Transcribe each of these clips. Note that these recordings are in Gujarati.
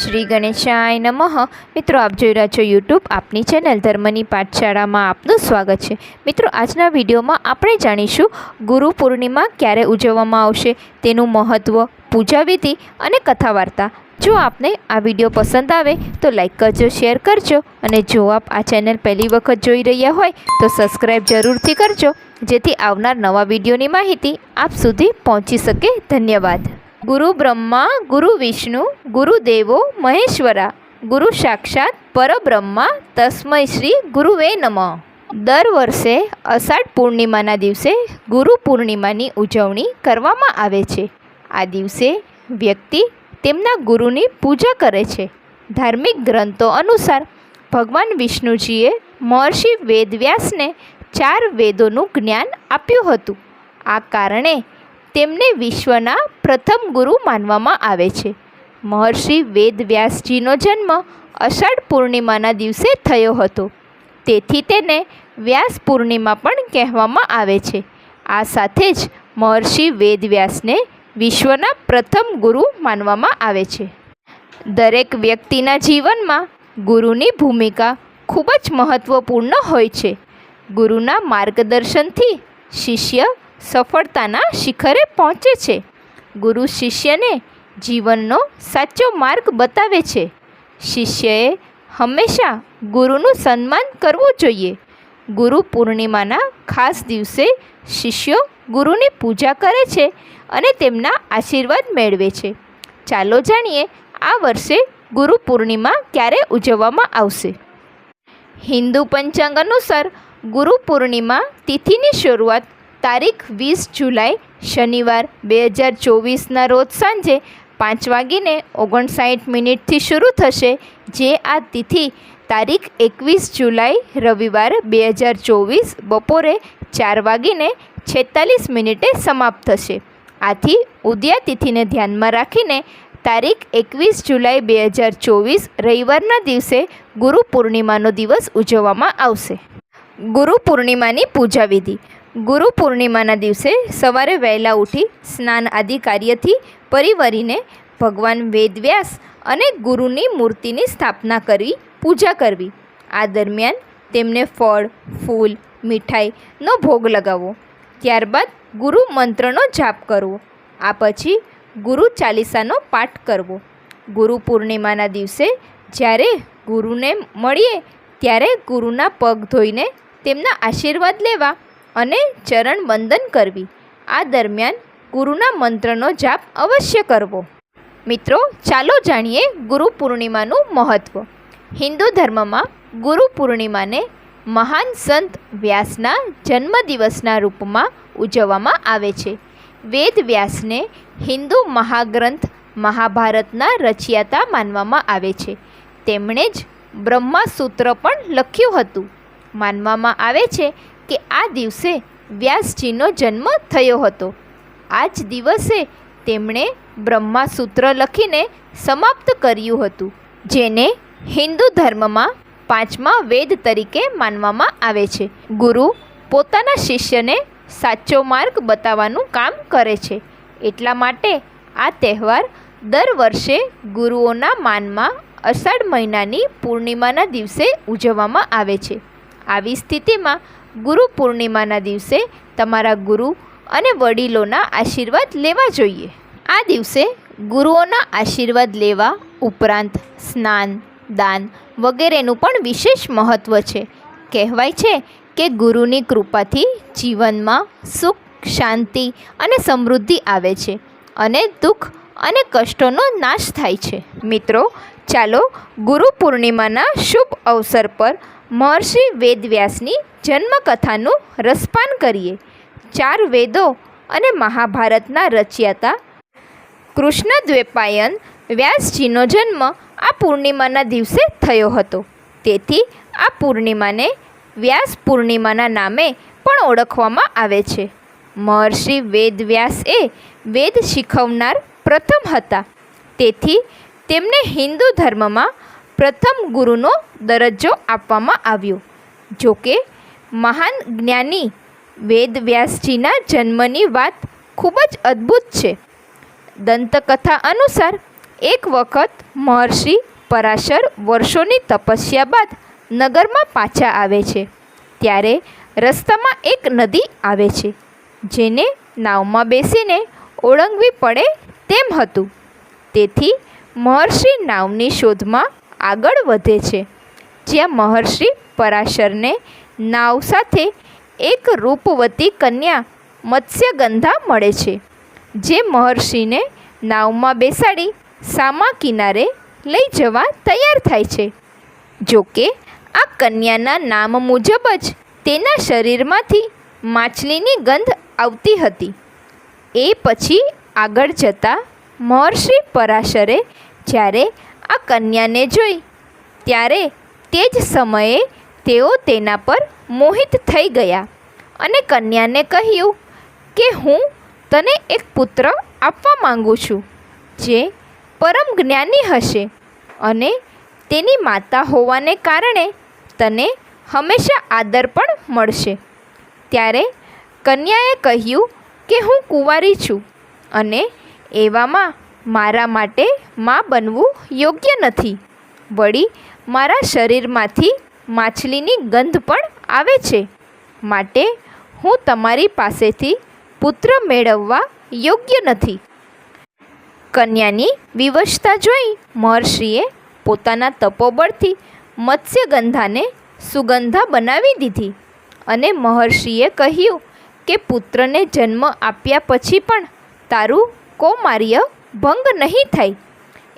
શ્રી ગણેશાય નમઃ. મિત્રો, આપ જોઈ રહ્યા છો યુટ્યુબ આપની ચેનલ ધર્મની પાઠશાળામાં આપનું સ્વાગત છે. મિત્રો, આજના વિડીયોમાં આપણે જાણીશું ગુરુ પૂર્ણિમા ક્યારે ઉજવવામાં આવશે, તેનું મહત્ત્વ પૂજા વિધિ અને કથા વાર્તા જો આપને આ વીડિયો પસંદ આવે, તો લાઈક કરજો, શેર કરજો અને જો આપ આ ચેનલ પહેલી વખત જોઈ રહ્યા હોય, તો સબસ્ક્રાઈબ જરૂરથી કરજો, જેથી આવનાર નવા વિડીયોની માહિતી આપ સુધી પહોંચી શકે. ધન્યવાદ. ગુરુ બ્રહ્મા, ગુરુ વિષ્ણુ, ગુરુ દેવો, મહેશ્વરા, ગુરુ સાક્ષાત, પરબ્રહ્મા, તસ્મય શ્રી ગુરુવે નમઃ. દર વર્ષે અષાઢ પૂર્ણિમાના દિવસે ગુરુ પૂર્ણિમાની ઉજવણી કરવામાં આવે છે. આ દિવસે વ્યક્તિ તેમના ગુરુની પૂજા કરે છે. ધાર્મિક ગ્રંથો અનુસાર ભગવાન વિષ્ણુજીએ મહર્ષિ વેદવ્યાસને ચાર વેદોનું જ્ઞાન આપ્યું હતું. આ કારણે તેમને વિશ્વના પ્રથમ ગુરુ માનવામાં આવે છે. મહર્ષિ વેદવ્યાસજીનો જન્મ અષાઢ પૂર્ણિમાના દિવસે થયો હતો. તેથી તેને વ્યાસ પૂર્ણિમા પણ કહેવામાં આવે છે. આ સાથે જ મહર્ષિ વેદવ્યાસને વિશ્વના પ્રથમ ગુરુ માનવામાં આવે છે. દરેક વ્યક્તિના જીવનમાં ગુરુની ભૂમિકા ખૂબ જ મહત્ત્વપૂર્ણ હોય છે. ગુરુના માર્ગદર્શનથી શિષ્ય સફળતાના શિખરે પહોંચે છે. ગુરુ શિષ્યને જીવનનો સાચો માર્ગ બતાવે છે. શિષ્યએ હંમેશા ગુરુનું સન્માન કરવું જોઈએ. ગુરુ પૂર્ણિમાના ખાસ દિવસે શિષ્યો ગુરુની પૂજા કરે છે અને તેમના આશીર્વાદ મેળવે છે. ચાલો જાણીએ આ વર્ષે ગુરુ પૂર્ણિમા ક્યારે ઉજવવામાં આવશે. હિન્દુ પંચાંગ અનુસાર ગુરુ પૂર્ણિમા તિથિની શરૂઆત તારીખ વીસ જુલાઈ, શનિવાર બે હજાર ચોવીસના રોજ સાંજે પાંચ વાગીને ઓગણસાઠ મિનિટથી શરૂ થશે, જે આ તિથિ. તારીખ એકવીસ જુલાઈ, રવિવાર બે હજાર ચોવીસ, બપોરે ચાર વાગીને છેતાલીસ મિનિટે સમાપ્ત થશે. આથી ઉદયા તિથિને ધ્યાનમાં રાખીને તારીખ એકવીસ જુલાઈ, બે હજાર ચોવીસ, રવિવારના દિવસે ગુરુ પૂર્ણિમાનો દિવસ ઉજવવામાં આવશે. ગુરુ પૂર્ણિમાની પૂજા વિધિ ગુરુ પૂર્ણિમાના દિવસે સવારે વહેલા ઉઠી સ્નાન આદિ કાર્યથી પરિવરીને ભગવાન વેદવ્યાસ અને ગુરુની મૂર્તિની સ્થાપના કરવી પૂજા કરવી. આ દરમિયાન તેમને ફળ, ફૂલ, મીઠાઈનો ભોગ લગાવવો. ત્યારબાદ ગુરુ મંત્રનો જાપ કરવો. આ પછી ગુરુ ચાલીસાનો પાઠ કરવો. ગુરુ પૂર્ણિમાના દિવસે જ્યારે ગુરુને મળીએ, ત્યારે ગુરુના પગ ધોઈને તેમના આશીર્વાદ લેવા અને ચરણ વંદન કરવી. આ દરમિયાન ગુરુના મંત્રનો જાપ અવશ્ય કરવો. મિત્રો, ચાલો જાણીએ ગુરુ પૂર્ણિમાનું મહત્ત્વ હિન્દુ ધર્મમાં ગુરુ પૂર્ણિમાને મહાન સંત વ્યાસના જન્મદિવસના રૂપમાં ઉજવવામાં આવે છે. વેદ વ્યાસને હિન્દુ મહાગ્રંથ મહાભારતના રચયિતા માનવામાં આવે છે. તેમણે જ બ્રહ્માસૂત્ર પણ લખ્યું હતું. માનવામાં આવે છે કે આ દિવસે વ્યાસજીનો જન્મ થયો હતો. આ જ દિવસે તેમણે બ્રહ્માસૂત્ર લખીને સમાપ્ત કર્યું હતું, જેને હિન્દુ ધર્મમાં પાંચમા વેદ તરીકે માનવામાં આવે છે. ગુરુ પોતાના શિષ્યને સાચો માર્ગ બતાવવાનું કામ કરે છે. એટલા માટે આ તહેવાર દર વર્ષે ગુરુઓના માનમાં અષાઢ મહિનાની પૂર્ણિમાના દિવસે ઉજવવામાં આવે છે. આવી સ્થિતિમાં ગુરુ પૂર્ણિમાના દિવસે તમારા ગુરુ અને વડીલોના આશીર્વાદ લેવા જોઈએ. આ દિવસે ગુરુઓના આશીર્વાદ લેવા ઉપરાંત સ્નાન, દાન વગેરેનું પણ વિશેષ મહત્ત્વ છે. કહેવાય છે કે ગુરુની કૃપાથી જીવનમાં સુખ, શાંતિ અને સમૃદ્ધિ આવે છે અને દુઃખ અને કષ્ટોનો નાશ થાય છે. મિત્રો, ચાલો ગુરુ પૂર્ણિમાના શુભ અવસર પર મહર્ષિ વેદવ્યાસની જન્મકથાનું રસપાન કરીએ. ચાર વેદો અને મહાભારતના રચયાતા. કૃષ્ણ દ્વેપાયન વ્યાસજીનો જન્મ આ પૂર્ણિમાના દિવસે થયો હતો. તેથી આ પૂર્ણિમાને વ્યાસ પૂર્ણિમાના નામે પણ ઓળખવામાં આવે છે. મહર્ષિ વેદવ્યાસ એ વેદ શીખવનાર પ્રથમ હતા. તેથી તેમને હિન્દુ ધર્મમાં પ્રથમ ગુરુનો દરજ્જો આપવામાં આવ્યો. જોકે મહાન જ્ઞાની વેદવ્યાસજીના જન્મની વાત ખૂબ જ અદ્ભુત છે. દંતકથા અનુસાર, એક વખત મહર્ષિ પરાશર વર્ષોની તપસ્યા બાદ નગરમાં પાછા આવે છે. ત્યારે રસ્તામાં એક નદી આવે છે, જેને નાવમાં બેસીને ઓળંગવી પડે તેમ હતું. તેથી મહર્ષિ નાવની શોધમાં આગળ વધે છે. જ્યાં મહર્ષિ પરાશરને નાવ સાથે એક રૂપવતી કન્યા મત્સ્યગંધા મળે છે, જે મહર્ષિને નાવમાં બેસાડી સામા કિનારે લઈ જવા તૈયાર થાય છે. જોકે આ કન્યાના નામ મુજબ જ તેના શરીરમાંથી માછલીની ગંધ આવતી હતી. એ પછી આગળ જતાં મહર્ષિ પરાશરે જ્યારે આ કન્યાને જોઈ. ત્યારે તે જ સમયે તેઓ તેના પર મોહિત થઈ ગયા અને કન્યાને કહ્યું કે હું તને એક પુત્ર આપવા માંગુ છું, જે પરમ જ્ઞાની હશે અને તેની માતા હોવાને કારણે તને હંમેશા આદર પણ મળશે. ત્યારે કન્યાએ કહ્યું કે હું કુંવારી છું અને એવામાં મારા માટે માં બનવું યોગ્ય નથી. વળી, મારા શરીરમાંથી માછલીની ગંધ પણ આવે છે. માટે હું તમારી પાસેથી પુત્ર મેળવવા યોગ્ય નથી. કન્યાની વિવશતા જોઈ મહર્ષિએ પોતાના તપોબળથી મત્સ્યગંધાને સુગંધા બનાવી દીધી અને મહર્ષિએ કહ્યું કે પુત્રને જન્મ આપ્યા પછી પણ તારું કૌમાર્ય ભંગ નહીં થાય.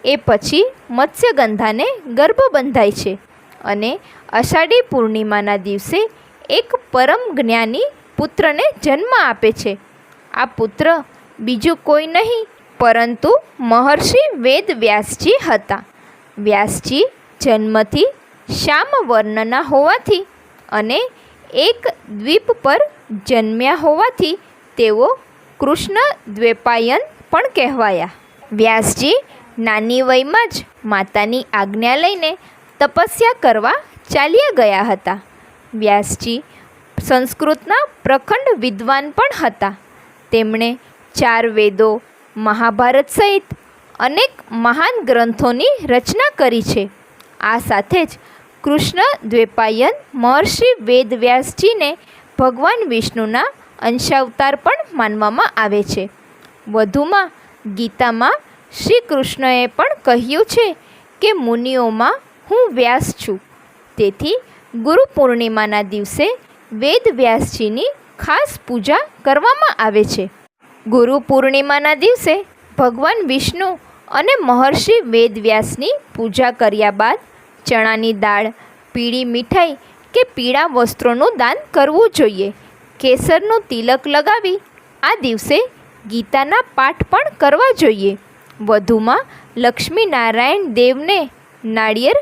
એ પછી મત્સ્યગંધાને ગર્ભ બંધાય છે અને અષાઢી પૂર્ણિમાના દિવસે એક પરમ જ્ઞાની પુત્રને જન્મ આપે છે. આ પુત્ર બીજું કોઈ નહીં, પરંતુ મહર્ષિ વેદ વ્યાસજી હતા. વ્યાસજી જન્મથી શ્યામ વર્ણના હોવાથી અને એક દ્વીપ પર જન્મ્યા હોવાથી તેઓ કૃષ્ણ દ્વેપાયન પણ કહેવાયા. વ્યાસજી નાની વયમાં જ માતાની આજ્ઞા લઈને તપસ્યા કરવા ચાલ્યા ગયા હતા. વ્યાસજી સંસ્કૃતના પ્રખંડ વિદ્વાન પણ હતા. તેમણે ચાર વેદો, મહાભારત સહિત અનેક મહાન ગ્રંથોની રચના કરી છે. આ સાથે જ કૃષ્ણ દ્વેપાયન મહર્ષિ વેદવ્યાસજીને ભગવાન વિષ્ણુના અંશાવતાર પણ માનવામાં આવે છે. વધુમાં ગીતામાં શ્રી કૃષ્ણએ પણ કહ્યું છે કે મુનિઓમાં હું વ્યાસ છું. તેથી ગુરુ પૂર્ણિમાના દિવસે વેદ વ્યાસજીની ખાસ પૂજા કરવામાં આવે છે. ગુરુ પૂર્ણિમાના દિવસે ભગવાન વિષ્ણુ અને મહર્ષિ વેદવ્યાસની પૂજા કર્યા બાદ ચણાની દાળ, પીળી મીઠાઈ કે પીળા વસ્ત્રોનું દાન કરવું જોઈએ. કેસરનું તિલક લગાવી આ દિવસે ગીતાના પાઠ પણ કરવા જોઈએ. વધુમાં લક્ષ્મીનારાયણ દેવને નાળિયેર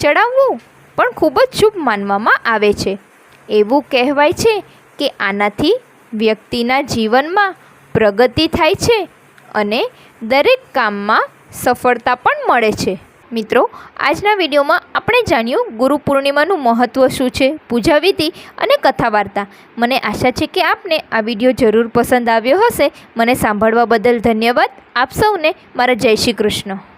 ચડાવવું પણ ખૂબ જ શુભ માનવામાં આવે છે. એવું કહેવાય છે કે આનાથી વ્યક્તિના જીવનમાં પ્રગતિ થાય છે અને દરેક કામમાં સફળતા પણ મળે છે. મિત્રો, આજના વિડીયોમાં આપણે જાણ્યું ગુરુ પૂર્ણિમાનું મહત્ત્વ શું છે, પૂજા વિધિ અને કથા વાર્તા. મને આશા છે કે આપને આ વીડિયો જરૂર પસંદ આવ્યો હશે. મને સાંભળવા બદલ ધન્યવાદ. આપ સૌને મારા જય શ્રી કૃષ્ણ.